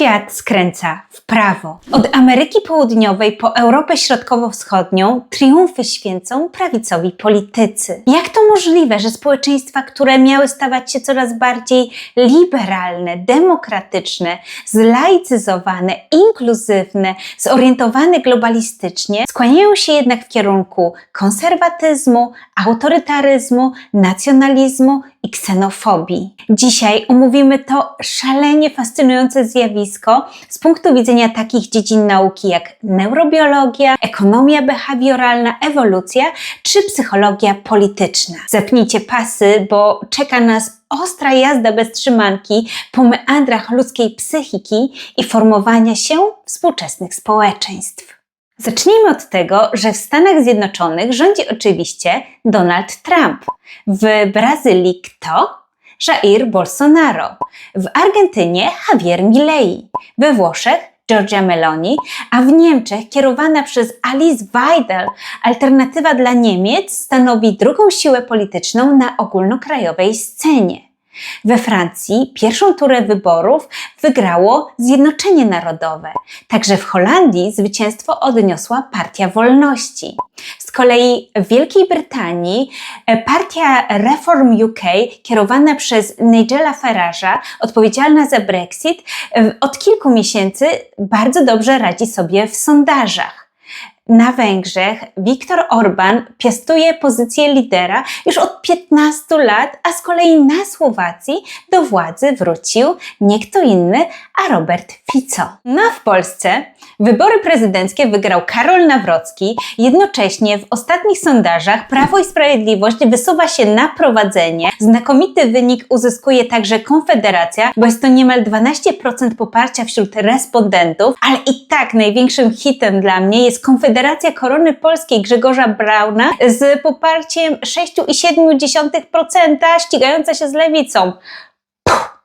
Świat skręca w prawo. Od Ameryki Południowej po Europę Środkowo-Wschodnią triumfy święcą prawicowi politycy. Jak to możliwe, że społeczeństwa, które miały stawać się coraz bardziej liberalne, demokratyczne, zlaicyzowane, inkluzywne, zorientowane globalistycznie, skłaniają się jednak w kierunku konserwatyzmu, autorytaryzmu, nacjonalizmu i ksenofobii. Dzisiaj omówimy to szalenie fascynujące zjawisko z punktu widzenia takich dziedzin nauki jak neurobiologia, ekonomia behawioralna, ewolucja czy psychologia polityczna. Zapnijcie pasy, bo czeka nas ostra jazda bez trzymanki po meandrach ludzkiej psychiki i formowania się współczesnych społeczeństw. Zacznijmy od tego, że w Stanach Zjednoczonych rządzi oczywiście Donald Trump. W Brazylii kto? Jair Bolsonaro. W Argentynie Javier Milei. We Włoszech Giorgia Meloni, a w Niemczech kierowana przez Alice Weidel alternatywa dla Niemiec stanowi drugą siłę polityczną na ogólnokrajowej scenie. We Francji pierwszą turę wyborów wygrało Zjednoczenie Narodowe. Także w Holandii zwycięstwo odniosła Partia Wolności. Z kolei w Wielkiej Brytanii e, partia Reform UK, kierowana przez Nigela Farage'a, odpowiedzialna za Brexit, e, od kilku miesięcy bardzo dobrze radzi sobie w sondażach. Na Węgrzech Viktor Orban piastuje pozycję lidera już od 15 lat, a z kolei na Słowacji do władzy wrócił nie kto inny, a Robert Fico. No a w Polsce wybory prezydenckie wygrał Karol Nawrocki. Jednocześnie w ostatnich sondażach Prawo i Sprawiedliwość wysuwa się na prowadzenie. Znakomity wynik uzyskuje także Konfederacja, bo jest to niemal 12% poparcia wśród respondentów, ale i tak największym hitem dla mnie jest Konfederacja Konfederacja Korony Polskiej Grzegorza Brauna z poparciem 6,7% ścigająca się z lewicą. Puh,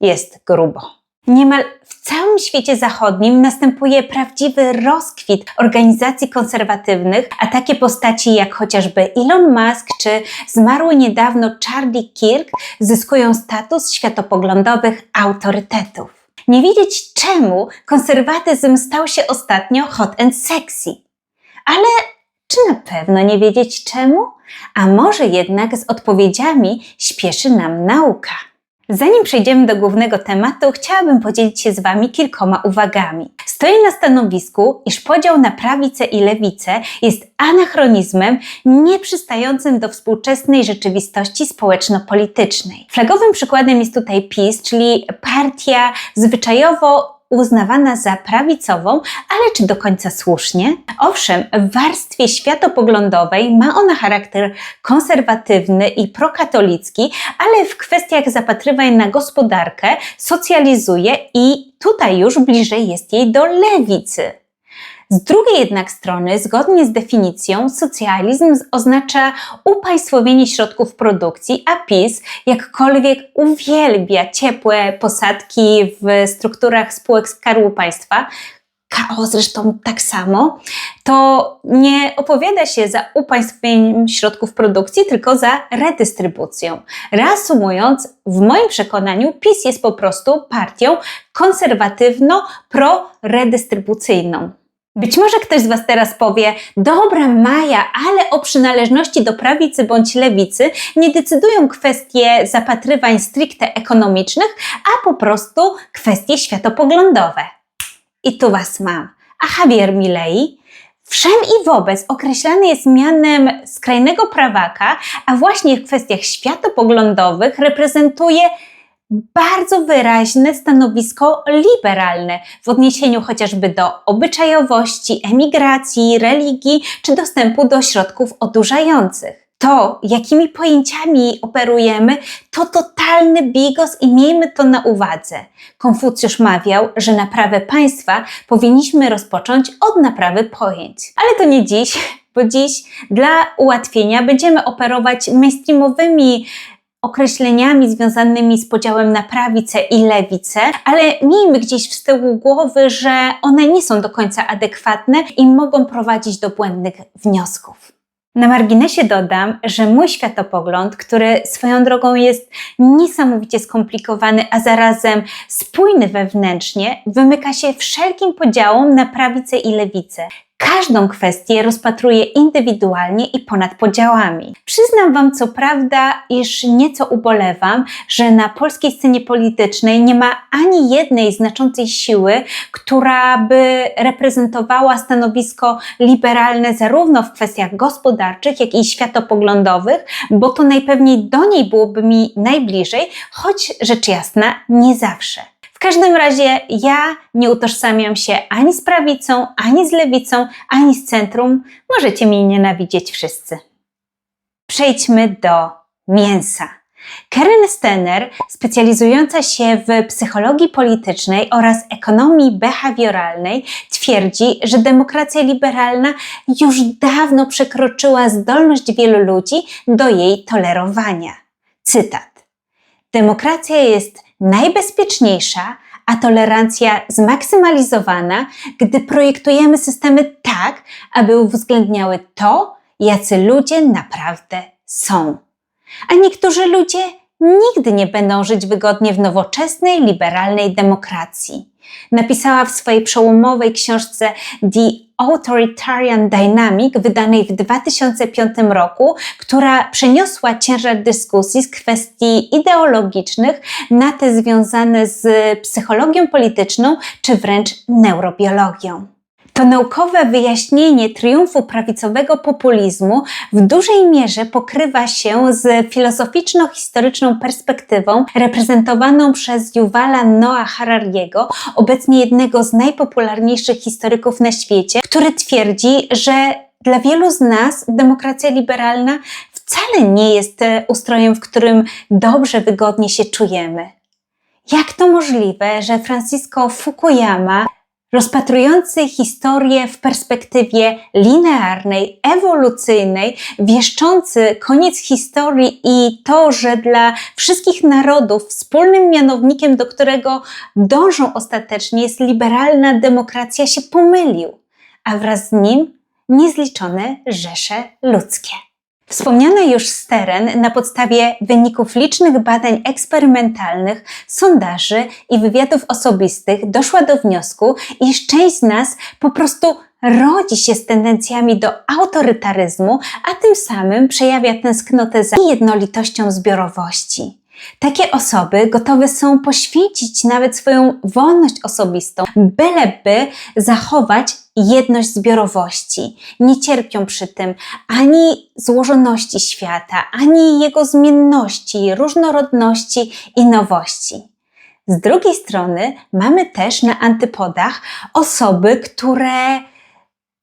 jest grubo. Niemal w całym świecie zachodnim następuje prawdziwy rozkwit organizacji konserwatywnych, a takie postaci jak chociażby Elon Musk czy zmarły niedawno Charlie Kirk zyskują status światopoglądowych autorytetów nie wiedzieć czemu konserwatyzm stał się ostatnio hot and sexy. Ale czy na pewno nie wiedzieć czemu? A może jednak z odpowiedziami śpieszy nam nauka. Zanim przejdziemy do głównego tematu, chciałabym podzielić się z Wami kilkoma uwagami. Stoję na stanowisku, iż podział na prawicę i lewicę jest anachronizmem nieprzystającym do współczesnej rzeczywistości społeczno-politycznej. Flagowym przykładem jest tutaj PiS, czyli partia zwyczajowo uznawana za prawicową, ale czy do końca słusznie? Owszem, w warstwie światopoglądowej ma ona charakter konserwatywny i prokatolicki, ale w kwestiach zapatrywań na gospodarkę socjalizuje i tutaj już bliżej jest jej do lewicy. Z drugiej jednak strony, zgodnie z definicją, socjalizm oznacza upaństwowienie środków produkcji, a PiS jakkolwiek uwielbia ciepłe posadki w strukturach spółek Skarbu Państwa, KO zresztą tak samo, to nie opowiada się za upaństwowieniem środków produkcji, tylko za redystrybucją. Reasumując, w moim przekonaniu PiS jest po prostu partią konserwatywno-pro-redystrybucyjną. Być może ktoś z Was teraz powie, dobra Maja, ale o przynależności do prawicy bądź lewicy nie decydują kwestie zapatrywań stricte ekonomicznych, a po prostu kwestie światopoglądowe. I tu Was mam. A Javier Milei Wszem i wobec określany jest mianem skrajnego prawaka, a właśnie w kwestiach światopoglądowych reprezentuje bardzo wyraźne stanowisko liberalne w odniesieniu chociażby do obyczajowości, emigracji, religii czy dostępu do środków odurzających. To, jakimi pojęciami operujemy, to totalny bigos i miejmy to na uwadze. Konfucjusz mawiał, że naprawę państwa powinniśmy rozpocząć od naprawy pojęć. Ale to nie dziś, bo dziś dla ułatwienia będziemy operować mainstreamowymi określeniami związanymi z podziałem na prawicę i lewicę, ale miejmy gdzieś w tyłu głowy, że one nie są do końca adekwatne i mogą prowadzić do błędnych wniosków. Na marginesie dodam, że mój światopogląd, który swoją drogą jest niesamowicie skomplikowany, a zarazem spójny wewnętrznie, wymyka się wszelkim podziałom na prawicę i lewicę. Każdą kwestię rozpatruję indywidualnie i ponad podziałami. Przyznam Wam co prawda, iż nieco ubolewam, że na polskiej scenie politycznej nie ma ani jednej znaczącej siły, która by reprezentowała stanowisko liberalne zarówno w kwestiach gospodarczych, jak i światopoglądowych, bo to najpewniej do niej byłoby mi najbliżej, choć rzecz jasna nie zawsze. W każdym razie ja nie utożsamiam się ani z prawicą, ani z lewicą, ani z centrum. Możecie mnie nienawidzieć wszyscy. Przejdźmy do mięsa. Karen Stenner, specjalizująca się w psychologii politycznej oraz ekonomii behawioralnej, twierdzi, że demokracja liberalna już dawno przekroczyła zdolność wielu ludzi do jej tolerowania. Cytat. Demokracja jest najbezpieczniejsza, a tolerancja zmaksymalizowana, gdy projektujemy systemy tak, aby uwzględniały to, jacy ludzie naprawdę są. A niektórzy ludzie nigdy nie będą żyć wygodnie w nowoczesnej, liberalnej demokracji. Napisała w swojej przełomowej książce The Authoritarian Dynamic, wydanej w 2005 roku, która przeniosła ciężar dyskusji z kwestii ideologicznych na te związane z psychologią polityczną czy wręcz neurobiologią. To naukowe wyjaśnienie triumfu prawicowego populizmu w dużej mierze pokrywa się z filozoficzno-historyczną perspektywą reprezentowaną przez Yuvala Noah Harariego, obecnie jednego z najpopularniejszych historyków na świecie, który twierdzi, że dla wielu z nas demokracja liberalna wcale nie jest e, ustrojem, w którym dobrze, wygodnie się czujemy. Jak to możliwe, że Francisco Fukuyama rozpatrujący historię w perspektywie linearnej, ewolucyjnej, wieszczący koniec historii i to, że dla wszystkich narodów wspólnym mianownikiem, do którego dążą ostatecznie, jest liberalna demokracja, się pomylił, a wraz z nim niezliczone rzesze ludzkie. Wspomniana już Steren na podstawie wyników licznych badań eksperymentalnych, sondaży i wywiadów osobistych doszła do wniosku, iż część z nas po prostu rodzi się z tendencjami do autorytaryzmu, a tym samym przejawia tęsknotę za jednolitością zbiorowości. Takie osoby gotowe są poświęcić nawet swoją wolność osobistą, byleby zachować jedność zbiorowości. Nie cierpią przy tym ani złożoności świata, ani jego zmienności, różnorodności i nowości. Z drugiej strony mamy też na antypodach osoby, które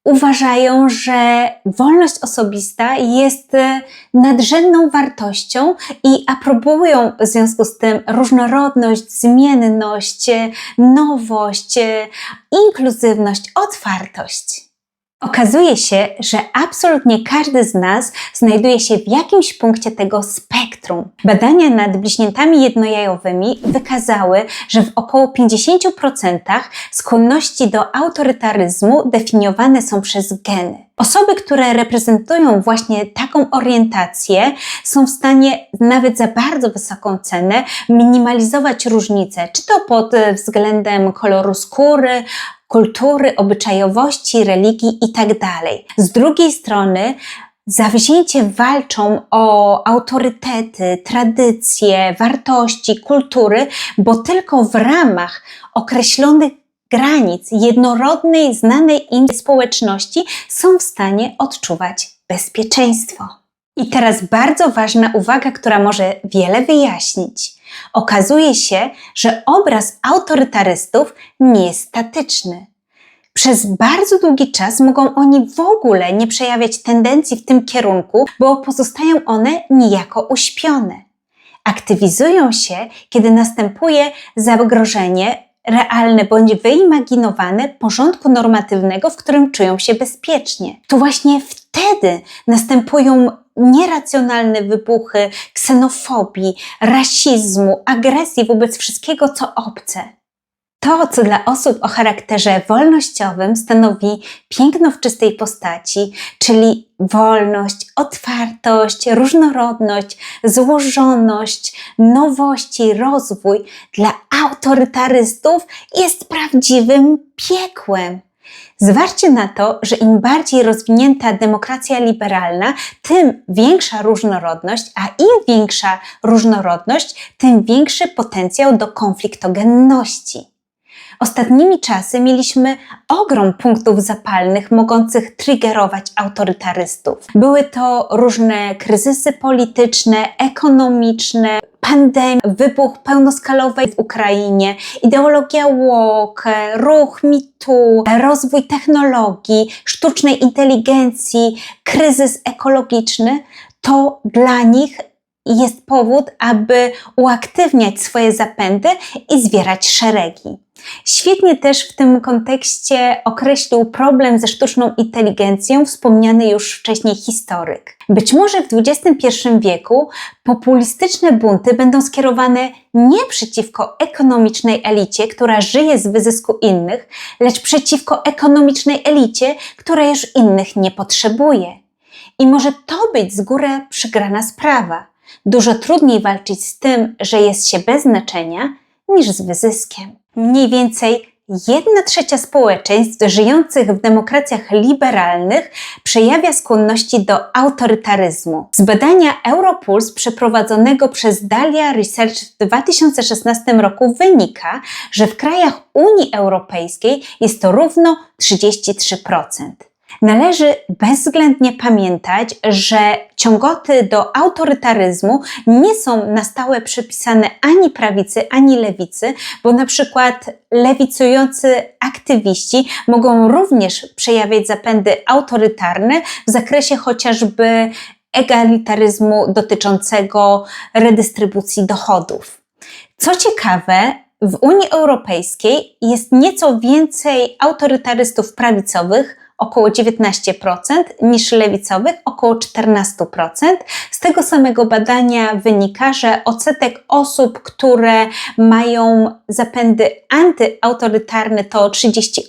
uważają, że wolność osobista jest e, nadrzędną wartością i aprobują w związku z tym różnorodność, zmienność, e, nowość, e, inkluzywność, otwartość. Okazuje się, że absolutnie każdy z nas znajduje się w jakimś punkcie tego spektrum. Badania nad bliźniętami jednojajowymi wykazały, że w około 50% skłonności do autorytaryzmu definiowane są przez geny. Osoby, które reprezentują właśnie taką orientację, są w stanie nawet za bardzo wysoką cenę minimalizować różnice, czy to pod względem koloru skóry, kultury, obyczajowości, religii itd. Z drugiej strony, zawzięcie walczą o autorytety, tradycje, wartości, kultury, bo tylko w ramach określonych granic jednorodnej, znanej im społeczności są w stanie odczuwać bezpieczeństwo. I teraz bardzo ważna uwaga, która może wiele wyjaśnić. Okazuje się, że obraz autorytarystów nie jest statyczny. Przez bardzo długi czas mogą oni w ogóle nie przejawiać tendencji w tym kierunku, bo pozostają one niejako uśpione. Aktywizują się, kiedy następuje zagrożenie realne bądź wyimaginowane porządku normatywnego, w którym czują się bezpiecznie. To właśnie wtedy następują nieracjonalne wybuchy ksenofobii, rasizmu, agresji wobec wszystkiego, co obce. To, co dla osób o charakterze wolnościowym stanowi piękno w czystej postaci, czyli wolność, otwartość, różnorodność, złożoność, nowości, rozwój, dla autorytarystów jest prawdziwym piekłem. Zważcie na to, że im bardziej rozwinięta demokracja liberalna, tym większa różnorodność, a im większa różnorodność, tym większy potencjał do konfliktogenności. Ostatnimi czasy mieliśmy ogrom punktów zapalnych mogących triggerować autorytarystów. Były to różne kryzysy polityczne, ekonomiczne, pandemia, wybuch pełnoskalowej w Ukrainie, ideologia woke, ruch mitu, rozwój technologii, sztucznej inteligencji, kryzys ekologiczny, to dla nich jest powód, aby uaktywniać swoje zapędy i zwierać szeregi. Świetnie też w tym kontekście określił problem ze sztuczną inteligencją wspomniany już wcześniej historyk. Być może w XXI wieku populistyczne bunty będą skierowane nie przeciwko ekonomicznej elicie, która żyje z wyzysku innych, lecz przeciwko ekonomicznej elicie, która już innych nie potrzebuje. I może to być z góry przygrana sprawa. Dużo trudniej walczyć z tym, że jest się bez znaczenia, niż z wyzyskiem. Mniej więcej jedna trzecia społeczeństw żyjących w demokracjach liberalnych przejawia skłonności do autorytaryzmu. Z badania Europuls przeprowadzonego przez Dalia Research w 2016 roku wynika, że w krajach Unii Europejskiej jest to równo 33%. Należy bezwzględnie pamiętać, że ciągoty do autorytaryzmu nie są na stałe przypisane ani prawicy, ani lewicy, bo na przykład lewicujący aktywiści mogą również przejawiać zapędy autorytarne w zakresie chociażby egalitaryzmu dotyczącego redystrybucji dochodów. Co ciekawe, w Unii Europejskiej jest nieco więcej autorytarystów prawicowych, około 19%, niż lewicowych około 14%. Z tego samego badania wynika, że odsetek osób, które mają zapędy antyautorytarne to 38%,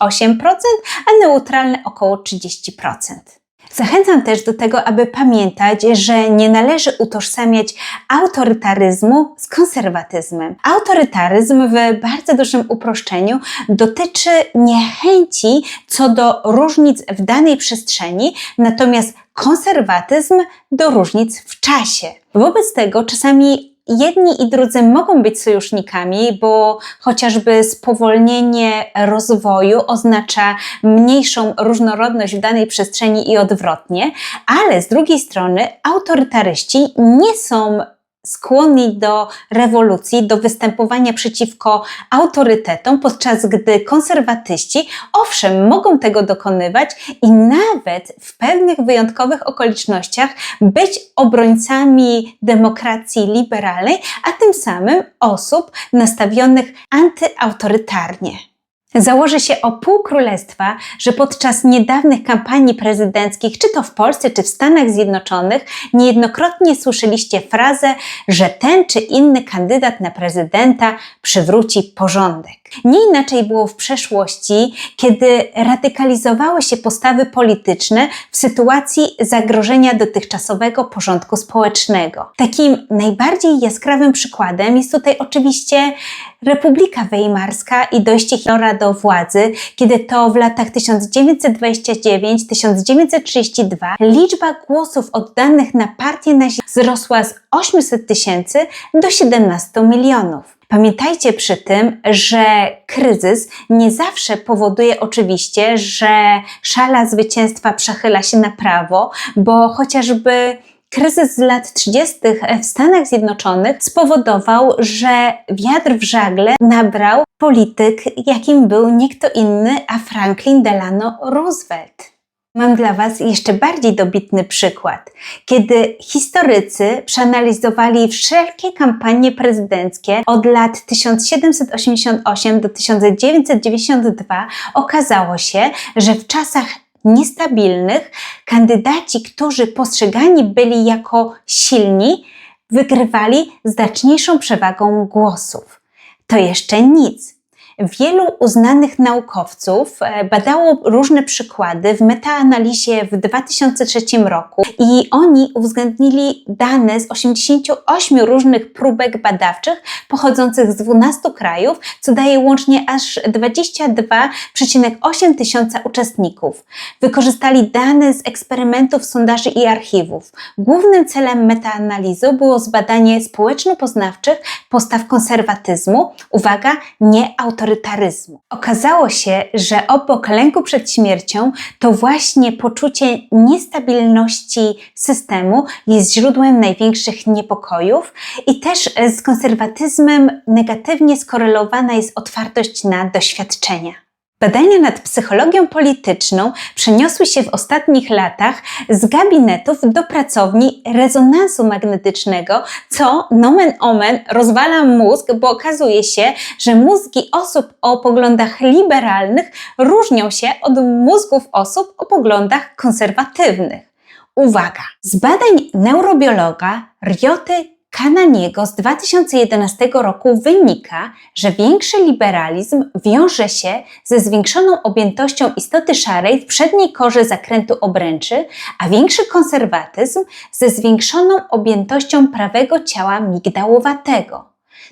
a neutralne około 30%. Zachęcam też do tego, aby pamiętać, że nie należy utożsamiać autorytaryzmu z konserwatyzmem. Autorytaryzm w bardzo dużym uproszczeniu dotyczy niechęci co do różnic w danej przestrzeni, natomiast konserwatyzm do różnic w czasie. Wobec tego czasami jedni i drudzy mogą być sojusznikami, bo chociażby spowolnienie rozwoju oznacza mniejszą różnorodność w danej przestrzeni i odwrotnie, ale z drugiej strony autorytaryści nie są skłonni do rewolucji, do występowania przeciwko autorytetom, podczas gdy konserwatyści, owszem, mogą tego dokonywać i nawet w pewnych wyjątkowych okolicznościach być obrońcami demokracji liberalnej, a tym samym osób nastawionych antyautorytarnie. Założy się o pół królestwa, że podczas niedawnych kampanii prezydenckich, czy to w Polsce, czy w Stanach Zjednoczonych, niejednokrotnie słyszeliście frazę, że ten czy inny kandydat na prezydenta przywróci porządek. Nie inaczej było w przeszłości, kiedy radykalizowały się postawy polityczne w sytuacji zagrożenia dotychczasowego porządku społecznego. Takim najbardziej jaskrawym przykładem jest tutaj oczywiście Republika Weimarska i dojście Hitlera do władzy, kiedy to w latach 1929-1932 liczba głosów oddanych na partię nazistowską wzrosła z 800 tysięcy do 17 milionów. Pamiętajcie przy tym, że kryzys nie zawsze powoduje oczywiście, że szala zwycięstwa przechyla się na prawo, bo chociażby kryzys z lat 30. w Stanach Zjednoczonych spowodował, że wiatr w żagle nabrał polityk, jakim był nie kto inny, a Franklin Delano Roosevelt. Mam dla Was jeszcze bardziej dobitny przykład, kiedy historycy przeanalizowali wszelkie kampanie prezydenckie od lat 1788 do 1992, okazało się, że w czasach niestabilnych kandydaci, którzy postrzegani byli jako silni, wygrywali znaczniejszą przewagą głosów. To jeszcze nic. Wielu uznanych naukowców e, badało różne przykłady w metaanalizie w 2003 roku i oni uwzględnili dane z 88 różnych próbek badawczych pochodzących z 12 krajów, co daje łącznie aż 22,8 tysiąca uczestników. Wykorzystali dane z eksperymentów, sondaży i archiwów. Głównym celem metaanalizy było zbadanie społeczno-poznawczych postaw konserwatyzmu, uwaga, nie autorytaryzmu. Okazało się, że obok lęku przed śmiercią, to właśnie poczucie niestabilności systemu jest źródłem największych niepokojów i też z konserwatyzmem negatywnie skorelowana jest otwartość na doświadczenia. Badania nad psychologią polityczną przeniosły się w ostatnich latach z gabinetów do pracowni rezonansu magnetycznego, co nomen omen rozwala mózg, bo okazuje się, że mózgi osób o poglądach liberalnych różnią się od mózgów osób o poglądach konserwatywnych. Uwaga! Z badań neurobiologa Rioty Kananiego z 2011 roku wynika, że większy liberalizm wiąże się ze zwiększoną objętością istoty szarej w przedniej korze zakrętu obręczy, a większy konserwatyzm ze zwiększoną objętością prawego ciała migdałowatego.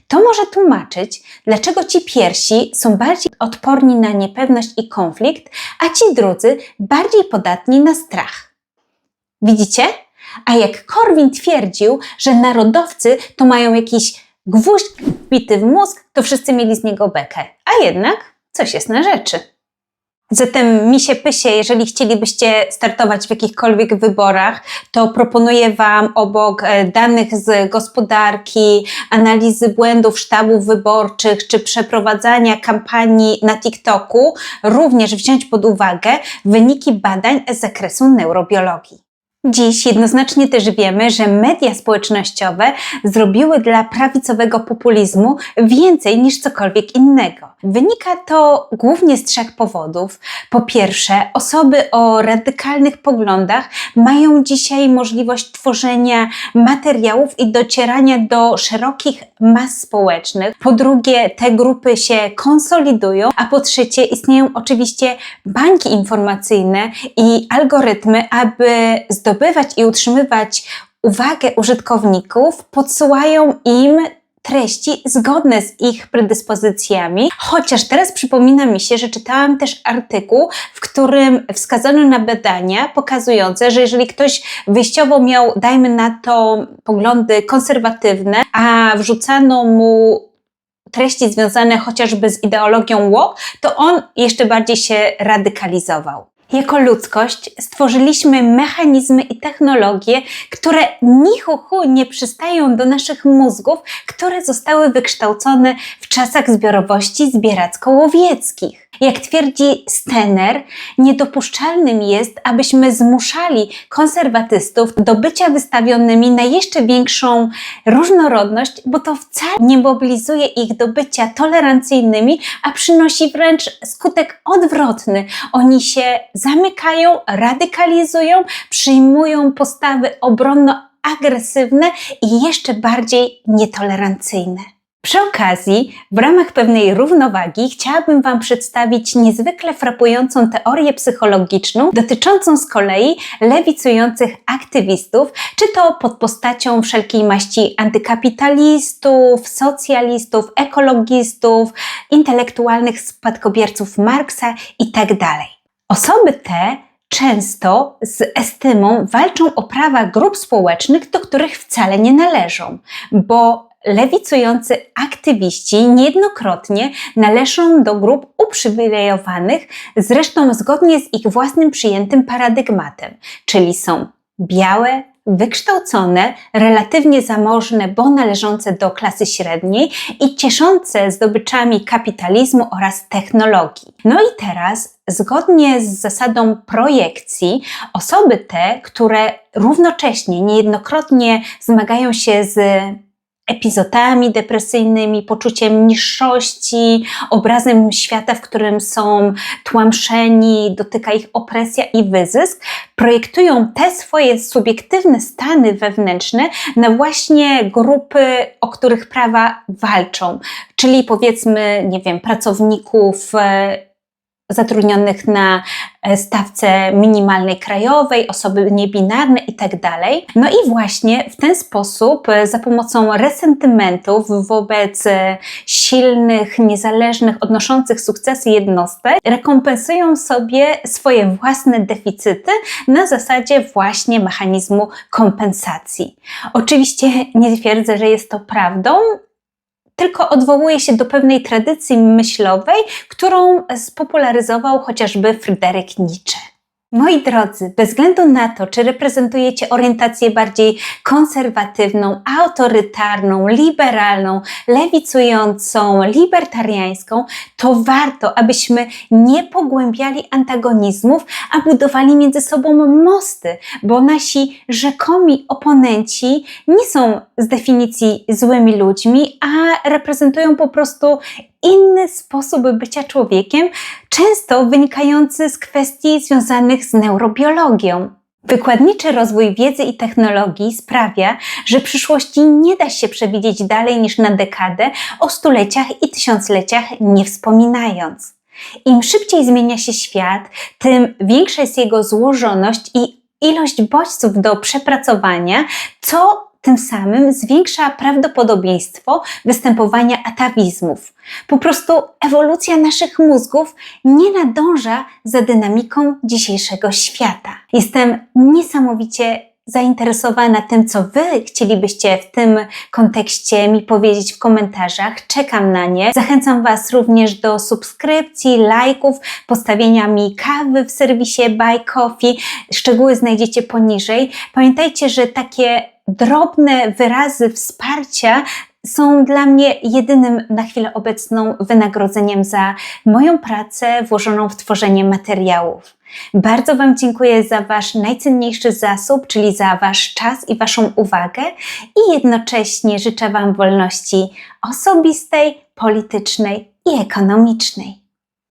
To może tłumaczyć, dlaczego ci pierwsi są bardziej odporni na niepewność i konflikt, a ci drudzy bardziej podatni na strach. Widzicie? A jak Korwin twierdził, że narodowcy to mają jakiś gwóźdź wbity w mózg, to wszyscy mieli z niego bekę. A jednak coś jest na rzeczy. Zatem mi się pysie, jeżeli chcielibyście startować w jakichkolwiek wyborach, to proponuję Wam obok e, danych z gospodarki, analizy błędów sztabów wyborczych czy przeprowadzania kampanii na TikToku, również wziąć pod uwagę wyniki badań z zakresu neurobiologii. Dziś jednoznacznie też wiemy, że media społecznościowe zrobiły dla prawicowego populizmu więcej niż cokolwiek innego. Wynika to głównie z trzech powodów. Po pierwsze, osoby o radykalnych poglądach mają dzisiaj możliwość tworzenia materiałów i docierania do szerokich mas społecznych. Po drugie, te grupy się konsolidują, a po trzecie, istnieją oczywiście bańki informacyjne i algorytmy, aby zdobywać i utrzymywać uwagę użytkowników, podsyłają im treści zgodne z ich predyspozycjami. Chociaż teraz przypomina mi się, że czytałam też artykuł, w którym wskazano na badania pokazujące, że jeżeli ktoś wyjściowo miał, dajmy na to, poglądy konserwatywne, a wrzucano mu treści związane chociażby z ideologią woke, to on jeszcze bardziej się radykalizował. Jako ludzkość stworzyliśmy mechanizmy i technologie, które ni hu, hu nie przystają do naszych mózgów, które zostały wykształcone w czasach zbiorowości zbieracko-łowieckich. Jak twierdzi Stener, niedopuszczalnym jest, abyśmy zmuszali konserwatystów do bycia wystawionymi na jeszcze większą różnorodność, bo to wcale nie mobilizuje ich do bycia tolerancyjnymi, a przynosi wręcz skutek odwrotny. Oni się zamykają, radykalizują, przyjmują postawy obronno-agresywne i jeszcze bardziej nietolerancyjne. Przy okazji, w ramach pewnej równowagi, chciałabym Wam przedstawić niezwykle frapującą teorię psychologiczną dotyczącą z kolei lewicujących aktywistów, czy to pod postacią wszelkiej maści antykapitalistów, socjalistów, ekologistów, intelektualnych spadkobierców Marksa itd. Tak Osoby te często z estymą walczą o prawa grup społecznych, do których wcale nie należą, bo lewicujący aktywiści niejednokrotnie należą do grup uprzywilejowanych, zresztą zgodnie z ich własnym przyjętym paradygmatem, czyli są białe, wykształcone, relatywnie zamożne, bo należące do klasy średniej i cieszące zdobyczami kapitalizmu oraz technologii. No i teraz, zgodnie z zasadą projekcji, osoby te, które równocześnie niejednokrotnie zmagają się z epizodami depresyjnymi, poczuciem niższości, obrazem świata, w którym są tłamszeni, dotyka ich opresja i wyzysk, projektują te swoje subiektywne stany wewnętrzne na właśnie grupy, o których prawa walczą, czyli powiedzmy, nie wiem, pracowników. Zatrudnionych na e, stawce minimalnej krajowej, osoby niebinarne i tak. No i właśnie w ten sposób, e, za pomocą resentymentów wobec e, silnych, niezależnych, odnoszących sukcesy jednostek, rekompensują sobie swoje własne deficyty na zasadzie właśnie mechanizmu kompensacji. Oczywiście nie twierdzę, że jest to prawdą, tylko odwołuje się do pewnej tradycji myślowej, którą spopularyzował chociażby Fryderyk Nietzsche. Moi drodzy, bez względu na to, czy reprezentujecie orientację bardziej konserwatywną, autorytarną, liberalną, lewicującą, libertariańską, to warto, abyśmy nie pogłębiali antagonizmów, a budowali między sobą mosty, bo nasi rzekomi oponenci nie są z definicji złymi ludźmi, a reprezentują po prostu inny sposób bycia człowiekiem, często wynikający z kwestii związanych z neurobiologią. Wykładniczy rozwój wiedzy i technologii sprawia, że przyszłości nie da się przewidzieć dalej niż na dekadę, o stuleciach i tysiącleciach nie wspominając. Im szybciej zmienia się świat, tym większa jest jego złożoność i ilość bodźców do przepracowania, co tym samym zwiększa prawdopodobieństwo występowania atawizmów. Po prostu ewolucja naszych mózgów nie nadąża za dynamiką dzisiejszego świata. Jestem niesamowicie zainteresowana tym, co Wy chcielibyście w tym kontekście mi powiedzieć w komentarzach. Czekam na nie. Zachęcam Was również do subskrypcji, lajków, postawienia mi kawy w serwisie Buy Coffee. Szczegóły znajdziecie poniżej. Pamiętajcie, że takie drobne wyrazy wsparcia są dla mnie jedynym na chwilę obecną wynagrodzeniem za moją pracę włożoną w tworzenie materiałów. Bardzo Wam dziękuję za Wasz najcenniejszy zasób, czyli za Wasz czas i Waszą uwagę i jednocześnie życzę Wam wolności osobistej, politycznej i ekonomicznej.